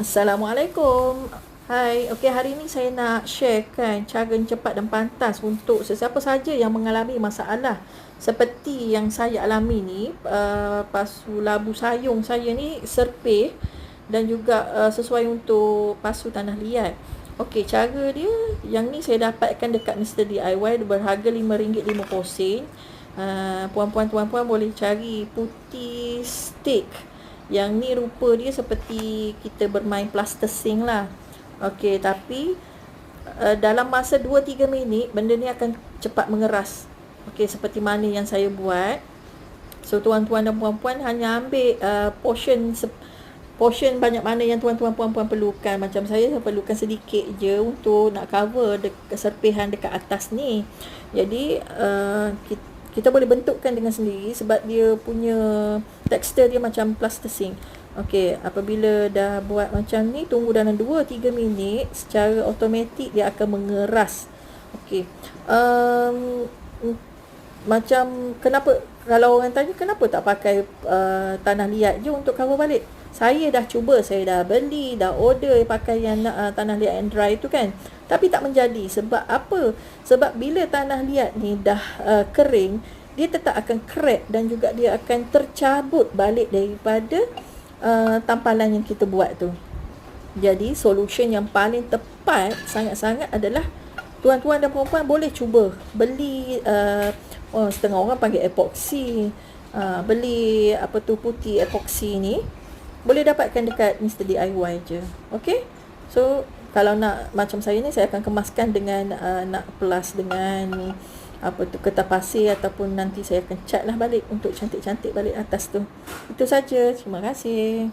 Assalamualaikum. Hai, okey hari ini saya nak share kan cara cepat dan pantas untuk sesiapa saja yang mengalami masalah seperti yang saya alami ni uh, pasu labu sayung saya ni serpih dan juga uh, sesuai untuk pasu tanah liat. Okey, cara dia yang ni saya dapatkan dekat Mr DIY berharga RM5.50. Uh, puan-puan tuan-puan boleh cari putih stick yang ni rupa dia seperti kita bermain plasticine lah. Okey, tapi uh, dalam masa 2-3 minit benda ni akan cepat mengeras. Okey, seperti mana yang saya buat. So tuan-tuan dan puan-puan hanya ambil uh, portion portion banyak mana yang tuan-tuan puan-puan perlukan. Macam saya saya perlukan sedikit je untuk nak cover de- serpihan dekat atas ni. Jadi uh, kita kita boleh bentukkan dengan sendiri sebab dia punya tekstur dia macam plasticine. Okey, apabila dah buat macam ni, tunggu dalam 2-3 minit, secara automatik dia akan mengeras. Okey. Um, macam kenapa kalau orang tanya kenapa tak pakai uh, tanah liat je untuk cover balik? Saya dah cuba, saya dah beli, dah order pakaian uh, tanah liat and dry tu kan. Tapi tak menjadi. Sebab apa? Sebab bila tanah liat ni dah uh, kering, dia tetap akan crack dan juga dia akan tercabut balik daripada uh, tampalan yang kita buat tu. Jadi solution yang paling tepat sangat-sangat adalah tuan-tuan dan puan-puan boleh cuba beli uh, oh, setengah orang panggil epoxy. Uh, beli apa tu putih epoxy ni boleh dapatkan dekat Mr. DIY je. Okay? So, kalau nak macam saya ni, saya akan kemaskan dengan uh, nak plus dengan apa tu kertas pasir ataupun nanti saya akan cat lah balik untuk cantik-cantik balik atas tu. Itu saja. Terima kasih.